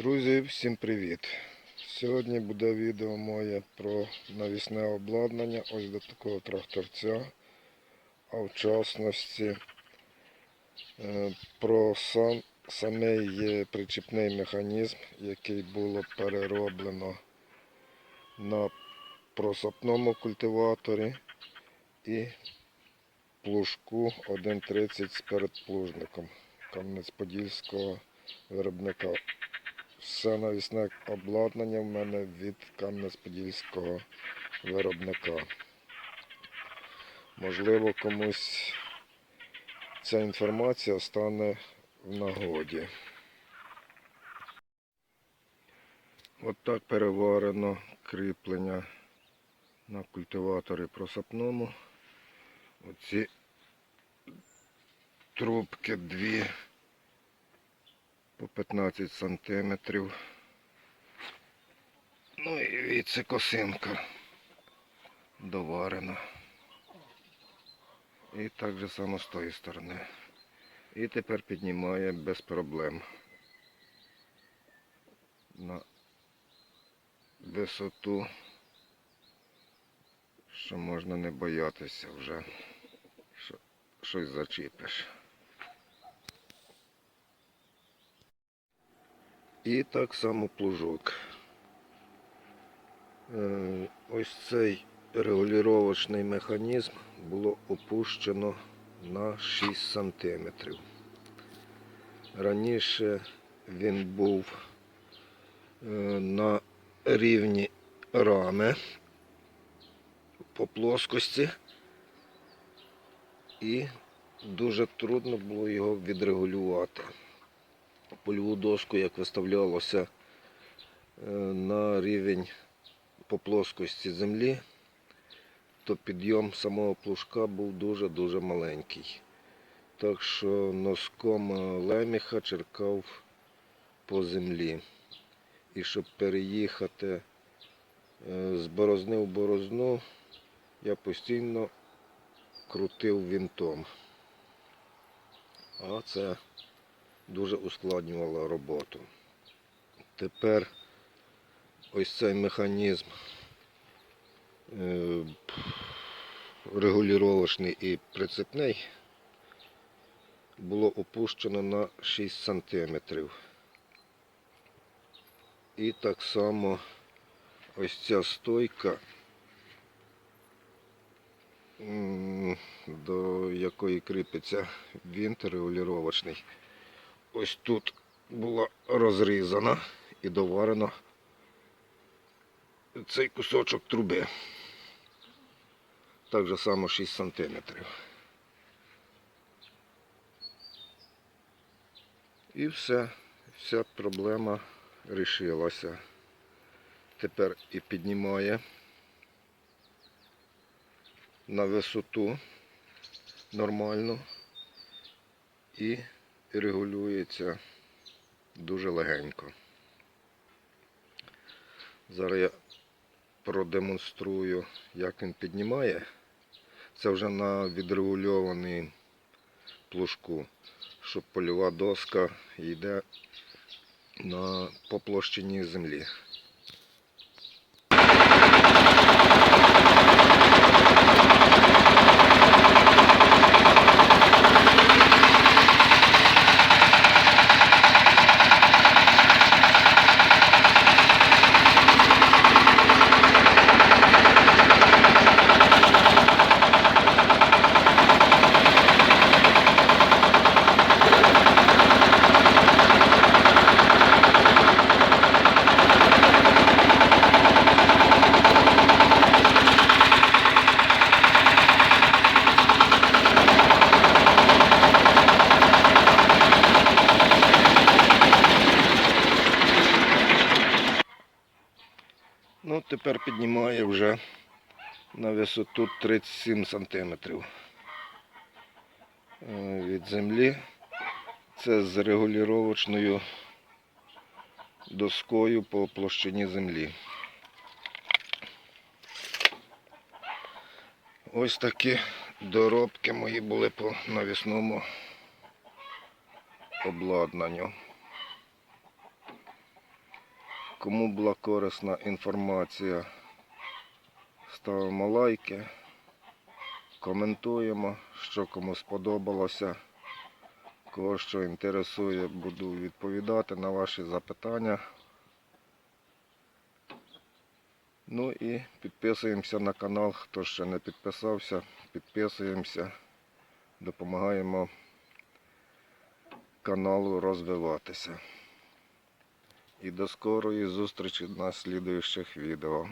Друзі, всім привіт! Сьогодні буде відео моє про навісне обладнання ось до такого тракторця, а в частності е, про сам, самий причіпний механізм, який було перероблено на просапному культиваторі і плужку 1.30 з передплужником Кам'янець-Подільського виробника. Все навісне обладнання в мене від Кам'янець-Подільського виробника. Можливо, комусь ця інформація стане в нагоді. От так переварено кріплення на культиваторі просапному. Оці трубки дві по 15 сантиметрів. Ну і віце-косинка доварена. І так же само з тої сторони. І тепер піднімає без проблем. На висоту, що можна не боятися вже, що щось зачіпиш. І так само плужок. Е, Ось цей регулювачний механізм було опущено на 6 сантиметрів. Раніше він був е, на рівні рами по плоскості і дуже трудно було його відрегулювати польову доску, як виставлялося е, на рівень по плоскості землі, то підйом самого плужка був дуже-дуже маленький. Так що носком леміха черкав по землі. І щоб переїхати е, з борозни в борозну, я постійно крутив вінтом. А це дуже ускладнювало роботу. Тепер ось цей механізм е, регулювачний і прицепний було опущено на 6 сантиметрів. І так само ось ця стойка, до якої кріпиться вінт регулювачний, ось тут була розрізана і доварена цей кусочок труби. Так же само 6 сантиметрів. І все, вся проблема рішилася. Тепер і піднімає на висоту нормально і регулюється дуже легенько. Зараз я продемонструю, як він піднімає. Це вже на відрегульований плужку, щоб польова доска йде на, по площині землі. Тепер піднімає вже на висоту 37 сантиметрів е, від землі. Це з регулювачною доскою по площині землі. Ось такі доробки мої були по навісному обладнанню. Кому була корисна інформація, ставимо лайки, коментуємо, що кому сподобалося. Кого що інтересує, буду відповідати на ваші запитання. Ну і підписуємося на канал, хто ще не підписався, підписуємося, допомагаємо каналу розвиватися. І до скорої зустрічі на слідуючих відео.